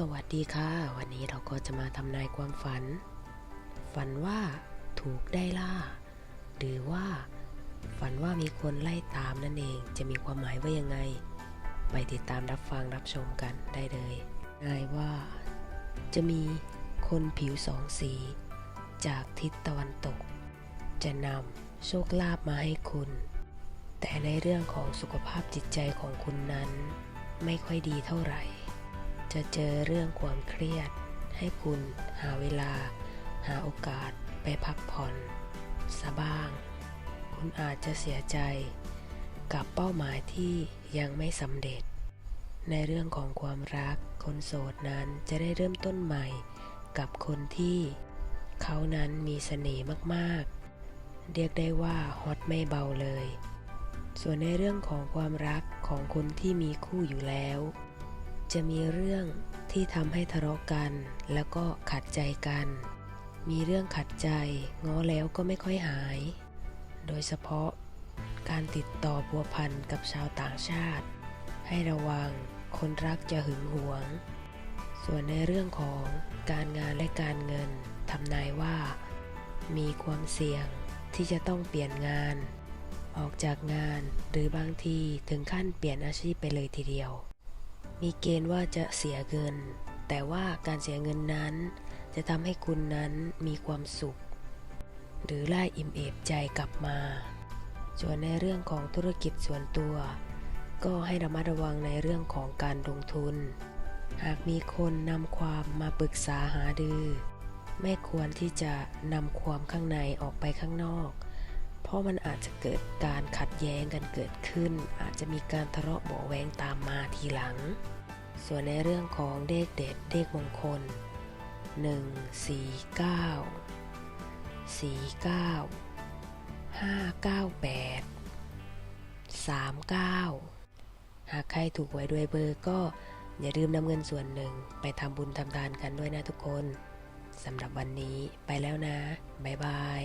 สวัสดีค่ะ วันนี้เราก็จะมาทำนายความฝัน ฝันว่าถูกได้ล่า หรือว่า ฝันว่ามีคนไล่ตามนั่นเองจะมีความหมายว่ายังไง ไปติดตามรับฟังรับชมกันได้เลยนายว่า จะมีคนผิวสองสี จากทิศตะวันตก จะนำโชคลาภมาให้คุณ แต่ในเรื่องของสุขภาพจิตใจของคุณนั้น ไม่ค่อยดีเท่าไหร่ จะเจอเรื่องความเครียด ให้คุณหาเวลา หาโอกาสไปพักผ่อนซะบ้าง คุณอาจจะเสียใจกับเป้าหมายที่ยังไม่สำเร็จ ในเรื่องของความรัก คนโสดนั้นจะได้เริ่มต้นใหม่กับคนที่ เขานั้นมีเสน่ห์มากๆ เรียกได้ว่าฮอตไม่เบาเลย ส่วนในเรื่องของความรักของคนที่มีคู่อยู่แล้ว จะมีเรื่องที่ทำให้ทะเลาะกัน แล้วก็ขัดใจกัน มีเรื่องขัดใจ ง้อแล้วก็ไม่ค่อยหาย โดยเฉพาะการติดต่อพัวพันกับชาวต่างชาติ ให้ระวังคนรักจะหึงหวง ส่วนในเรื่องของการงานและการเงินทำนายว่า มีความเสี่ยงที่จะต้องเปลี่ยนงาน ออกจากงานหรือบางทีถึงขั้นเปลี่ยนอาชีพไปเลยทีเดียว มีเกณฑ์ว่าจะเสียเงิน แต่ว่าการเสียเงินนั้น จะทำให้คุณนั้นมีความสุข หรือได้อิ่มเอมใจกลับมา ส่วนในเรื่องของธุรกิจส่วนตัว ก็ให้ระมัดระวังในเรื่องของการลงทุน หากมีคนนำความมาปรึกษาหาดือ ไม่ควรที่จะนำความข้างในออกไปข้างนอก ราะมันอาจจะเกิดการขัดแย้งกันเกิดขึ้น อาจจะมีการทะเลาะเบาะแวงตามมาทีหลัง ส่วนในเรื่องของเลขเด็ดเลขมงคล 1 4 9 4 9 5 9 8 3 9 หากใครถูกไว้ด้วยเบอร์ก็อย่าลืมนำเงินส่วนหนึ่งไปทำบุญทำทานกันด้วยนะทุกคนสำหรับวันนี้ไปแล้วนะ บ๊ายบาย